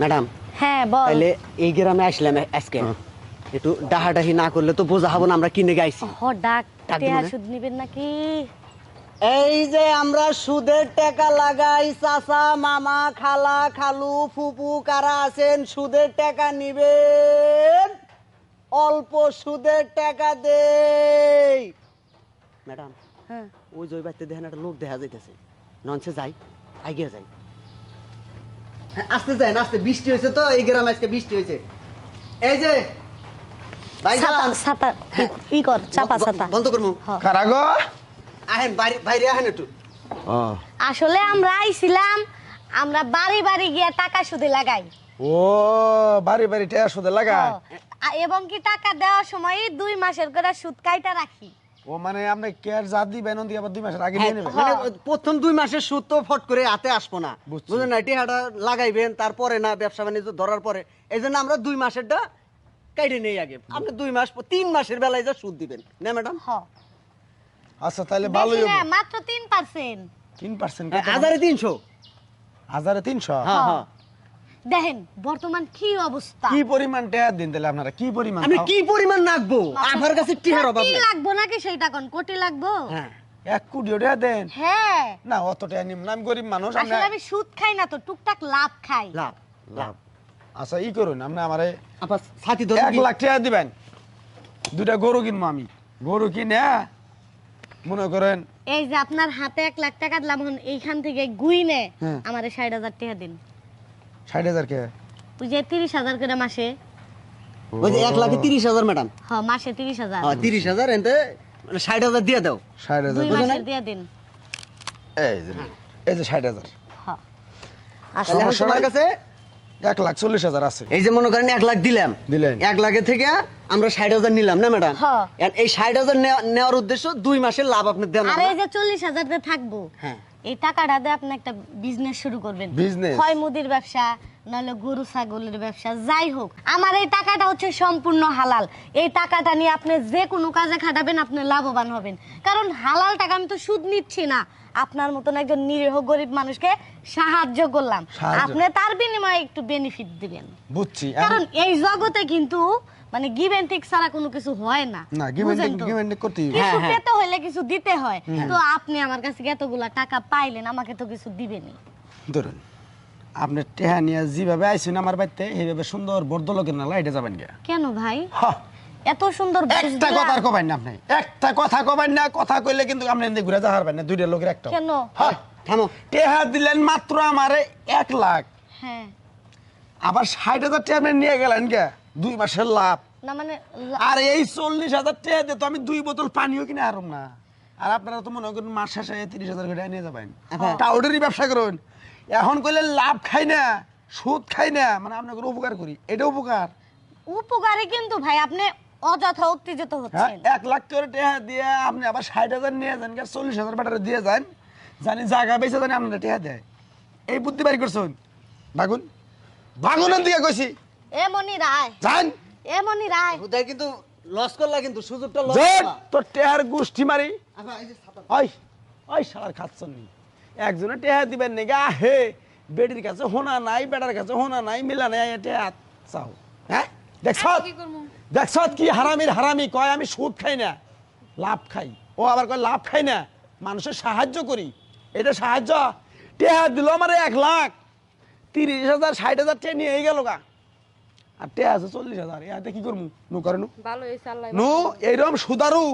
Madam হ্যাঁ বল। তাহলে এই গ্রামে আসলাম আজকে। একটু ডাহাডাহি না করলে তো বোঝা হব না আমরা কিনে গাইছি। হ ডাক? সুদ নিবেন নাকি? এই যে আমরা সুদের টাকা লাগাই চাচা মামা খালা খালু ফুপু কারা আছেন সুদের টাকা নিবেন? অল্প সুদের টাকা দেই। ম্যাডাম হ্যাঁ। ওই জয় বাড়িতে দেখেন একটা লোক দেখা যাইতেছে। ননসে যাই আগে যাই। আসতে যাই আসতে। বৃষ্টি হয়েছে তো এই গ্রামে আজকে বৃষ্টি হয়েছে। এই যে ভাই ছাতা ছাতা ই- ই কর চাপা ছাতা। বন্ধ করব। কারাগো আহেন বাইরে বাইরে আহেন একটু। আসলে আমরা আইছিলাম আমরা বাড়ি বাড়ি গিয়ে টাকা সুদে লাগাই। ও বাড়ি বাড়ি টেয়া সুদে লাগা এবং কি টাকা দেওয়ার সময় দুই মাসের করে সুদ কাইটা রাখি। ও মানে আপনি কেয়ার যা দিবেন দিয়ে আবার দুই মাসের আগে হ্যাঁ, নিয়ে নেবেন। মানে প্রথম দুই মাসের সুদ তো ফট করে হাতে আসব না। বুঝলেন না টিহাটা লাগাইবেন তারপরে না ব্যবসা বাণিজ্য ধরার পরে। এই জন্য আমরা দুই মাসেরটা কাইটে নেই আগে। আপনি দুই মাস তিন মাসের বেলায় যা সুদ দিবেন। না ম্যাডাম? হ। আচ্ছা তাহলে ভালোই হবে। মাত্র তিন পার্সেন্ট তিন পার্সেন্ট হাজারে তিনশো। হাজারে তিনশো? হ্যাঁ হ্যাঁ। দেখেন বর্তমান কি অবস্থা? কি পরিমাণ টেয়া দিন তাহলে আপনারা? কি পরিমাণ আমি কি পরিমাণ নাকবো? আমার কাছে টিহার অভাব কোটি নেই। লাগবো নাকি সেইটা কোন? কোটি লাগবো? হ্যাঁ এক কোটিও টেয়া দেন। হ্যাঁ। না অত টেয়া নিম না আমি গরিব মানুষ আসলে আমি সুদ খাই না তো টুকটাক লাভ খাই। লাভ লাভ। আচ্ছা ই করুন আপনি আমারে আপনার সাথী ধরে এক লাখ টাকা দিবেন। দুটা গরু কিনবো আমি। গরু কিনে মনে করেন এই যে আপনার হাতে এক লাখ টাকা দিলাম এইখান থেকে গুইনে হ্যাঁ। আমার ষাট হাজার টাকা দিন। ষাট হাজার কে? ওই যে তিরিশ হাজার করে মাসে। ওই যে এক লাখে তিরিশ হাজার ম্যাডাম। হ মাসে তিরিশ হাজার। হ্যাঁ তিরিশ হাজার এনতে মানে ষাট হাজার দিয়ে দাও। ষাট হাজার। দুই মাসের দিয়ে দিন। এই যে এই যে ষাট হাজার। হ তাহলে এখন সমস্যা তোমার নাই। কাছে এক লাখ চল্লিশ হাজার আছে। এই যে মনে করেন এক লাখ দিলাম। দিলেন। এক লাখে থেকে আমরা ষাট হাজার নিলাম না ম্যাডাম? হ্যাঁ। এই ষাট হাজার নেওয়া- নেওয়ার উদ্দেশ্য দুই মাসের লাভ আপনি দেন আর এই যে চল্লিশ হাজার দিয়ে থাকব। হ্যাঁ। এই টাকাটা দিয়ে আপনি একটা বিজনেস শুরু করবেন। Business? হয় মুদির ব্যবসা নাহলে গরু ছাগলের ব্যবসা যাই হোক। আমার এই টাকাটা হচ্ছে সম্পূর্ণ হালাল। এই টাকাটা নিয়ে আপনি যে কোনো কাজে খাটাবেন আপনি লাভবান হবেন। কারণ হালাল টাকা আমি তো সুদ নিচ্ছি না। আপনার মতন একজন নিরীহ গরিব মানুষকে সাহায্য করলাম। আপনি তার বিনিময়ে একটু বেনিফিট দিবেন। বুঝছি। কারণ এই জগতে কিন্তু মানে গিভ এন্ড টেক ছাড়া কোনো কিছু হয় না। না, give and বুঝেন take- তো? give and করতেই কিছু হ্যাঁ, হ্যাঁ। পেতে হলে কিছু দিতে হয়। তো আপনি আমার কাছে এতগুলা টাকা পাইলেন আমাকে তো কিছু দিবেনই। ধরুন আপনি টেহা নিয়ে যেভাবে আইসেন আমার বাড়িতে এইভাবে সুন্দর বর্দলোকের না লাইটে যাবেন গিয়া। কেন ভাই? হ্যাঁ, এত সুন্দর একটা কথা আর কবেন না আপনি। একটা কথা কবেন না কথা কইলে কিন্তু আপনি এদিকে ঘুরে যাওয়ার না দুইটা লোকের একটা। কেন? হ্যাঁ থামো। টেহা দিলেন মাত্র আমারে এক লাখ। হ্যাঁ। আবার ষাট হাজার টাকা আপনি নিয়ে গেলেন কে দুই মাসের লাভ। না মানে আর এই চল্লিশ হাজার টাকা দিয়ে তো আমি দুই বোতল পানিও কিনে আরম না। আর আপনারা তো মনে করেন মাস শেষে তিরিশ হাজার করে নিয়ে যাবেন। টাউডেরই ব্যবসা করুন। এখন কইলে লাভ খাই না সুদ খাই না মানে আপনাকে উপকার করি। এটা উপকার। উপকারে কিন্তু ভাই আপনি অযথা উত্তেজিত হ্যাঁ হচ্ছেন। এক লাখ করে টাকা দিয়ে আপনি আবার ষাট হাজার নিয়ে যান চল্লিশ হাজার ব্যাটারে দিয়ে যান জানি জায়গা বেঁচে জানি আপনারা টাকা দেয়। এই বুদ্ধি বাড়ি করছেন। ভাগুন ভাগুনের দিকে কইছি। এ মনি রায়। যান এ মনি রায়। হুদায় কিন্তু লস করলা কিন্তু সুযোগটা লস যান তোর টেহার গোষ্ঠী মারি। আচ্ছা। ওই ওই শালার খাচ্ছন নি একজনে টেহা দিবেন নাকি? আহে বেডির কাছে হোনা নাই বেটার কাছে হোনা নাই মিলা নাই টেহা চাও। হ্যাঁ? দেখছ দেখছ কি হারামির হারামি কয় আমি সুদ খাই না লাভ খাই। ও আবার কয় লাভ খাই না মানুষের সাহায্য করি। এটা সাহায্য? টেহা দিল আমার এক লাখ। তিরিশ হাজার ষাট হাজার টেহা নিয়ে গেল গা। আর টে আছে চল্লিশ হাজার। এতে কি করব নু করে নু। এইরকম সুদারু।